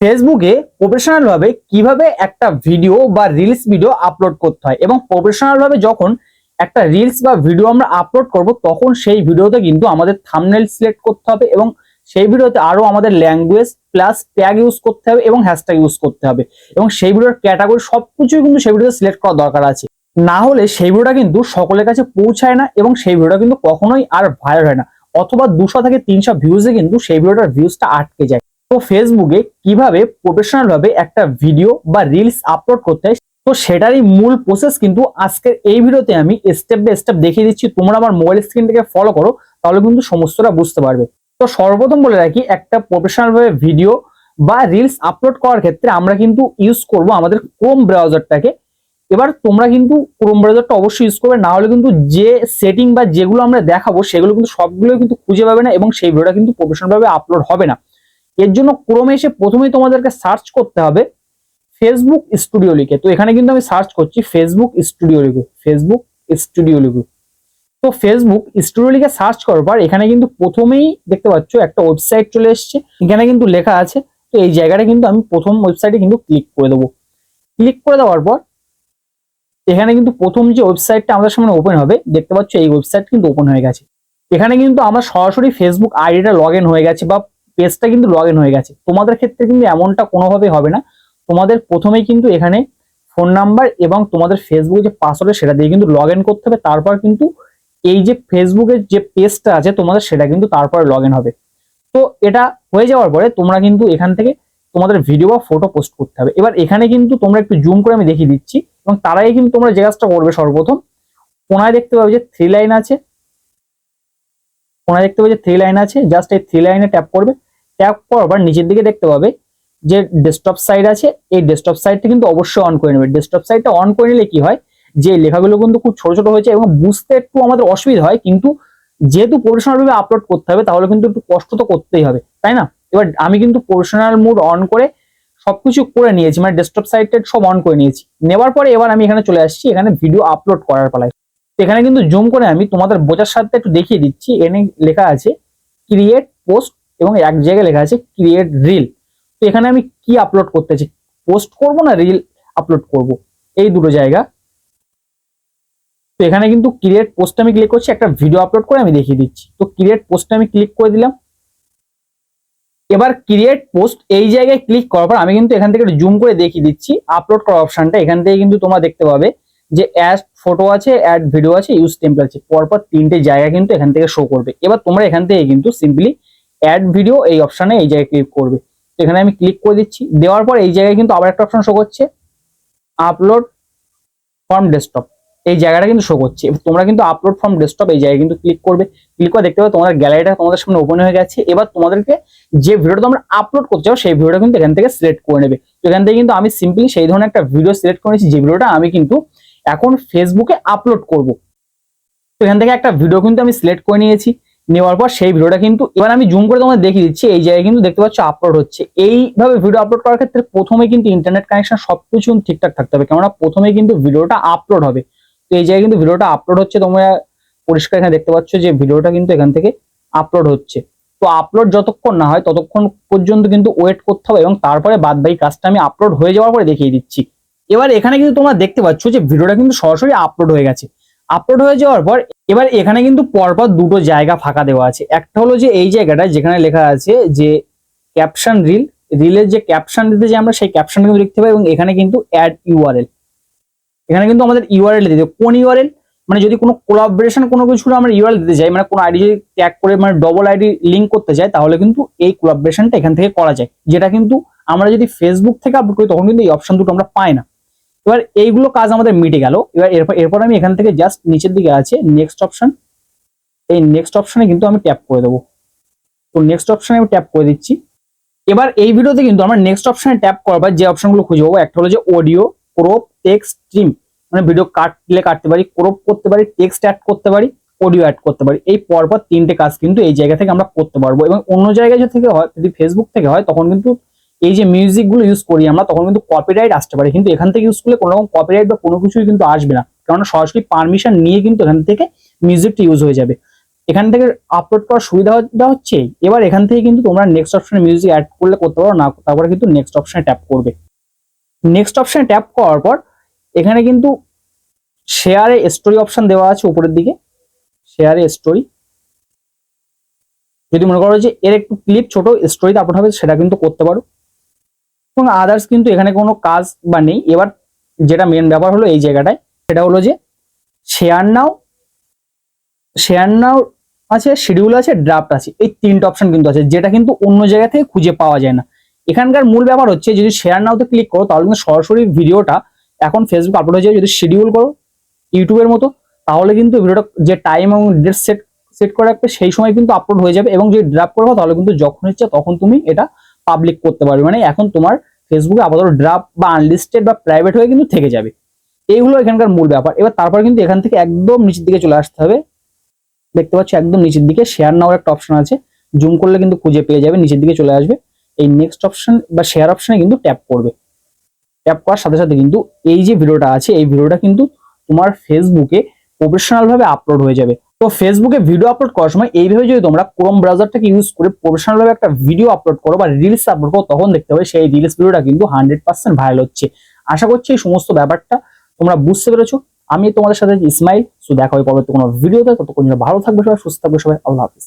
ফেসবুকে প্রফেশনাল ভাবে কীভাবে একটা ভিডিও বা রিলস ভিডিও আপলোড করতে হয় এবং প্রফেশনাল ভাবে যখন একটা রিলস বা ভিডিও আমরা আপলোড করব, তখন সেই ভিডিওতে কিন্তু আমাদের থামনেল সিলেক্ট করতে হবে এবং সেই ভিডিওতে আরও আমাদের ল্যাঙ্গুয়েজ প্লাস ট্যাগ ইউজ করতে হবে এবং হ্যাশট্যাগ ইউজ করতে হবে এবং সেই ভিডিওর ক্যাটাগরি সবকিছুই কিন্তু সেই ভিডিওতে সিলেক্ট করা দরকার আছে। না হলে সেই ভিডিওটা কিন্তু সকলের কাছে পৌঁছায় না এবং সেই ভিডিওটা কিন্তু কখনোই আর ভাইরাল হয় না অথবা দুশো থেকে তিনশো ভিউজে কিন্তু সেই ভিডিওটার ভিউজটা আটকে যায়। তো ফেসবুকে কীভাবে প্রফেশনাল ভাবে একটা ভিডিও বা রিলস আপলোড করতে হয়, তো সেটারই মূল প্রসেস কিন্তু আজকের এই ভিডিওতে আমি স্টেপ বাই স্টেপ দেখিয়ে দিচ্ছি। তোমরা আমার মোবাইল স্ক্রিন থেকে ফলো করো, তাহলে কিন্তু সমস্তটা বুঝতে পারবে। তো সর্বপ্রথম বলে রাখি, একটা প্রফেশনাল ভাবে ভিডিও বা রিলস আপলোড করার ক্ষেত্রে আমরা কিন্তু ইউজ করব আমাদের ক্রোম ব্রাউজারটাকে এবার তোমরা কিন্তু ক্রোম ব্রাউজারটা অবশ্যই ইউজ করবে না হলে কিন্তু যে সেটিং বা যেগুলো আমরা দেখাবো, সেগুলো কিন্তু সবগুলো কিন্তু খুঁজে পাবে না এবং সেই ভিডিওটা কিন্তু প্রফেশনাল ভাবে আপলোড হবে না। এর জন্য ক্রোমে এসে প্রথমেই তোমাদেরকে সার্চ করতে হবে ফেসবুক স্টুডিও লিখে। তো এখানে কিন্তু আমি সার্চ করছি ফেসবুক স্টুডিও লিখে ফেসবুক স্টুডিও লিখে। তো ফেসবুক স্টুডিও লিখে সার্চ করার পর এখানে কিন্তু প্রথমেই দেখতে পাচ্ছ একটা ওয়েবসাইট চলে এসছে। এখানে কিন্তু লেখা আছে। তো এই জায়গাটা কিন্তু আমি প্রথম ওয়েবসাইটে কিন্তু ক্লিক করে দেবো। ক্লিক করে দেওয়ার পর এখানে কিন্তু প্রথম যে ওয়েবসাইটটা আমাদের সামনে ওপেন হবে, দেখতে পাচ্ছ এই ওয়েবসাইট কিন্তু ওপেন হয়ে গেছে। এখানে কিন্তু আমরা সরাসরি ফেসবুক আইডিটা লগ হয়ে গেছে বা পেজটা কিন্তু লগ হয়ে গেছে। তোমাদের ক্ষেত্রে কিন্তু এমনটা কোনোভাবে হবে না। তোমাদের প্রথমেই কিন্তু এখানে ফোন নাম্বার এবং তোমাদের ফেসবুকে যে পাসওয়ার্ড সেটা দিয়ে কিন্তু লগ করতে হবে। তারপর কিন্তু এই যে ফেসবুকের যে পেজটা আছে, তোমাদের সেটা কিন্তু তারপরে লগ হবে। তো এটা হয়ে যাওয়ার পরে তোমরা কিন্তু এখান থেকে তোমাদের ভিডিও বা ফটো পোস্ট করতে হবে। এবার এখানে কিন্তু তোমরা একটু জুম করে আমি দেখিয়ে দিচ্ছি। এবং তার আগে কিন্তু তোমরা যে কাজটা করবে সর্বপ্রথম, কোনায় দেখতে পাবে যে থ্রি লাইন আছে। কোনায় দেখতে পাবে যে থ্রি লাইন আছে। জাস্ট এই থ্রি লাইনে ট্যাপ করবে। ট্যাপ করার নিচের দিকে দেখতে পাবে যে ডেস্কটপ সাইড আছে, এই ডেস্কটপ সাইডটা কিন্তু অবশ্যই অন করে নেবে। ডেস্কটপ সাইডটা অন করে নিলে কি হয়? যে লেখাগুলো কিন্তু খুব ছোট ছোট হয়েছে এবং বুঝতে একটু আমাদের অসুবিধা হয়, কিন্তু যেহেতু প্রফেশনাল ভাবে আপলোড করতে হবে, তাহলে কিন্তু একটু কষ্ট তো করতেই হবে, তাই না? এবার আমি কিন্তু প্রফেশনাল মুড অন করে সবকিছু করে নিয়েছি মানে ডেস্কটপ সাইটটা সব অন করে নিয়েছি। নেওয়ার পরে এবার আমি এখানে চলে আসছি, এখানে ভিডিও আপলোড করার পালায়। এখানে কিন্তু জুম করে আমি তোমাদের বোঝার সাথে একটু দেখিয়ে দিচ্ছি। এখানে লেখা আছে ক্রিয়েট পোস্ট এবং এক জায়গায় লেখা আছে ক্রিয়েট রিল তো এখানে আমি কি আপলোড করতে চাই? পোস্ট করব না রিল আপলোড করব? এই দুটো জায়গা। তো এখানে কিন্তু ক্রিয়েট পোস্ট আমি ক্লিক করছি, একটা ভিডিও আপলোড করে আমি দেখিয়ে দিচ্ছি। তো ক্রিয়েট পোস্টে আমি ক্লিক করে দিলাম। এবার ক্রিয়েট পোস্ট এই জায়গায় ক্লিক করার পর আমি কিন্তু এখান থেকে জুম করে দেখিয়ে দিচ্ছি। আপলোড করার অপশনটা এখান থেকে কিন্তু তোমরা দেখতে পাবে যে অ্যাড ফটো আছে অ্যাড ভিডিও আছে ইউজ টেম্পল আছে। পরপর তিনটে জায়গা কিন্তু এখান থেকে শো করবে। এবার তোমরা এখান থেকে কিন্তু সিম্পলি অ্যাড ভিডিও এই অপশানে এই জায়গায় ক্লিক করবে। এখানে আমি ক্লিক করে দিচ্ছি। দেওয়ার পর এই জায়গায় কিন্তু আবার একটা অপশন শো করছে। আপলোড ফ্রম ডেস্কটপ এই জায়গাটা কিন্তু শো করছে। তোমরা কিন্তু আপলোড ফ্রম ডেস্কটপ এই জায়গায় কিন্তু ক্লিক করবে। ক্লিক করে দেখতে পাবে তোমাদের গ্যালারিটা তোমাদের সামনে ওপেন হয়ে গেছে। এবার তোমাদেরকে যে ভিডিওটা তোমরা আপলোড করতে চাও, সেই ভিডিওটা কিন্তু এখান থেকে সিলেক্ট করে নেবে। তো এখান থেকে কিন্তু আমি সিম্পলি সেই ধরনের একটা ভিডিও সিলেক্ট করেছি যে ভিডিওটা আমি কিন্তু এখন ফেসবুকে আপলোড করব। তো এখান থেকে একটা ভিডিও কিন্তু আমি সিলেক্ট করে নিয়েছি। নেওয়ার পর সেই ভিডিওটা কিন্তু এবার আমি জুম করে তোমাদের দেখিয়ে দিচ্ছি, এই জায়গায় কিন্তু দেখতে পাচ্ছ আপলোড হচ্ছে। এইভাবে ভিডিও আপলোড করার ক্ষেত্রে প্রথমে কিন্তু ইন্টারনেট কানেকশন সবকিছু ঠিকঠাক থাকতে হবে, কেননা প্রথমে কিন্তু ভিডিওটা আপলোড হবে। তো এই জায়গায় কিন্তু ভিডিওটা আপলোড হচ্ছে, তোমরা পরিষ্কার এখানে দেখতে পাচ্ছ যে ভিডিওটা কিন্তু এখান থেকে আপলোড হচ্ছে। তো আপলোড যতক্ষণ না হয় ততক্ষণ পর্যন্ত কিন্তু ওয়েট করতে হবে এবং তারপরে বাদ বাকি কাজটা আমি আপলোড হয়ে যাওয়ার পরে দেখিয়ে দিচ্ছি। এবার এখানে কিন্তু তোমরা দেখতে পাচ্ছ যে ভিডিওটা কিন্তু সরাসরি আপলোড হয়ে গেছে। আপলোড হয়ে যাওয়ার পর এবার এখানে কিন্তু পরপর দুটো জায়গা ফাঁকা দেওয়া আছে। একটা হলো যে এই জায়গাটা যেখানে লেখা আছে যে ক্যাপশন রিল রিলের যে ক্যাপশন দিতে যে আমরা সেই ক্যাপশন কিন্তু লিখতে পারি এবং এখানে কিন্তু অ্যাড ইউআরএল এখানে কিন্তু আমাদের ইউআরএল দিতে। কোন ইউআরএল মানে যদি কোনো কোলাবরেশন কোনো কিছু আমরা ইউআরএল দিতে চাই মানে কোনো আইডি যদি ট্যাগ করে মানে ডবল আইডি লিঙ্ক করতে চাই তাহলে কিন্তু এই কোলাবরেশনটা এখান থেকে করা যায়। যেটা কিন্তু আমরা যদি ফেসবুক থেকে আপলোড করি, তখন কিন্তু এই অপশন দুটো আমরা পাই না। এবার এইগুলো কাজ আমাদের মিটে গেল। এবার এরপর এরপর আমি এখান থেকে জাস্ট নিচের দিকে আছে নেক্সট অপশন এই নেক্সট অপশনে কিন্তু আমি ট্যাপ করে দেবো। তো নেক্সট অপশনে আমি ট্যাপ করে দিচ্ছি। এবার এই ভিডিওতে কিন্তু আমরা নেক্সট অপশনে ট্যাপ করবার যে অপশনগুলো খুঁজে পাবো, একটা হলো যে অডিও ক্রপ টেক্সট স্ট্রিম মানে ভিডিও কাটলে কাটতে পারি ক্রপ করতে পারি টেক্সট অ্যাড করতে পারি অডিও অ্যাড করতে পারি। এই পরপর তিনটে কাজ কিন্তু এই জায়গা থেকে আমরা করতে পারব। এবং অন্য জায়গায় যদি থেকে হয়, যদি ফেসবুক থেকে হয়, তখন কিন্তু এই যে মিউজিকগুলো ইউজ করি আমরা, তখন কিন্তু কপিরাইট আসতে পারে। কিন্তু এখান থেকে ইউজ করলে কোনো রকম কপিরাইট বা কোনো কিছুই কিন্তু আসবে না। কারণ সরাসরি পারমিশন নিয়ে কিন্তু এখান থেকে মিউজিকটা ইউজ হয়ে যাবে। এখান থেকে আপলোড করার সুবিধাটা হচ্ছে, এবার এখান থেকে কিন্তু তোমরা নেক্সট অপশনে মিউজিক অ্যাড করলে করতে পারো, না তারপরে কিন্তু নেক্সট অপশনে ট্যাপ করবে। নেক্সট অপশনে ট্যাপ করার পর, এখানে কিন্তু শেয়ারে স্টোরি অপশন দেওয়া আছে উপরের দিকে। শেয়ারে স্টোরি যদি মনে করো যে এর একটু ক্লিপ ছোট স্টোরিতে আপলোড হবে, সেটা কিন্তু করতে পারো। এবং আদার্স কিন্তু এখানে কোনো কাজ বা নেই। এবার যেটা মেন ব্যাপার হলো এই জায়গাটায়, সেটা হলো যে শেয়ার নাও শেয়ার নাও আছে শিডিউল আছে ড্রাফট আছে। এই তিনটা অপশন কিন্তু আছে, যেটা কিন্তু অন্য জায়গা থেকে খুঁজে পাওয়া যায় না। এখানকার মূল ব্যাপার হচ্ছে যদি শেয়ার নাওতে ক্লিক করো, তাহলে কিন্তু সরাসরি ভিডিওটা এখন ফেসবুক আপলোড হয়ে যাবে যদি শিডিউল করো ইউটিউবের মতো, তাহলে কিন্তু ভিডিওটা যে টাইম এবং ডেট সেট সেট করে রাখবে সেই সময় কিন্তু আপলোড হয়ে যাবে। এবং যদি ড্রাফট করব তাহলে কিন্তু যখন ইচ্ছে তখন তুমি এটা পাবলিক করতে পারবে। মানে এখন তোমার ফেসবুকে আপাতত ড্রাফট বা আনলিস্টেড বা প্রাইভেট হয়ে কিন্তু থেকে যাবে। এই হলো এখানকার মূল ব্যাপার। এবার তারপর কিন্তু এখান থেকে একদম নিচের দিকে চলে আসতে হবে। দেখতে পাচ্ছি একদম নিচের দিকে। শেয়ার নাও একটা অপশন আছে। জুম করলে কিন্তু খুঁজে পেয়ে যাবে, নিচের দিকে চলে আসবে। এই নেক্সট অপশন বা শেয়ার অপশনে কিন্তু ট্যাপ করবে। ট্যাপ করার সাথে সাথে কিন্তু এই যে ভিডিওটা আছে, এই ভিডিওটা কিন্তু তোমার ফেসবুকে প্রফেশনাল ভাবে আপলোড হয়ে যাবে। তো ফেসবুকে ভিডিও আপলোড করার সময় এইভাবে যদি তোমরা ক্রোম ব্রাউজারটাকে ইউজ করে প্রফেশনাল ভাবে একটা ভিডিও আপলোড করো বা রিলস আপলোড করো, তখন দেখতে হবে সেই রিলস ভিডিওটা কিন্তু হান্ড্রেড পার্সেন্ট ভাইরাল হচ্ছে। আশা করছি এই সমস্ত ব্যাপারটা তোমরা বুঝতে পেরেছ। আমি তোমাদের সাথে ইসমাইল সো দেখা হবে পরবর্তী কোনো ভিডিওতে ততক্ষণ ভালো থাকবে সবাই, সুস্থ থাকবে সবাই। আল্লাহ হাফিজ।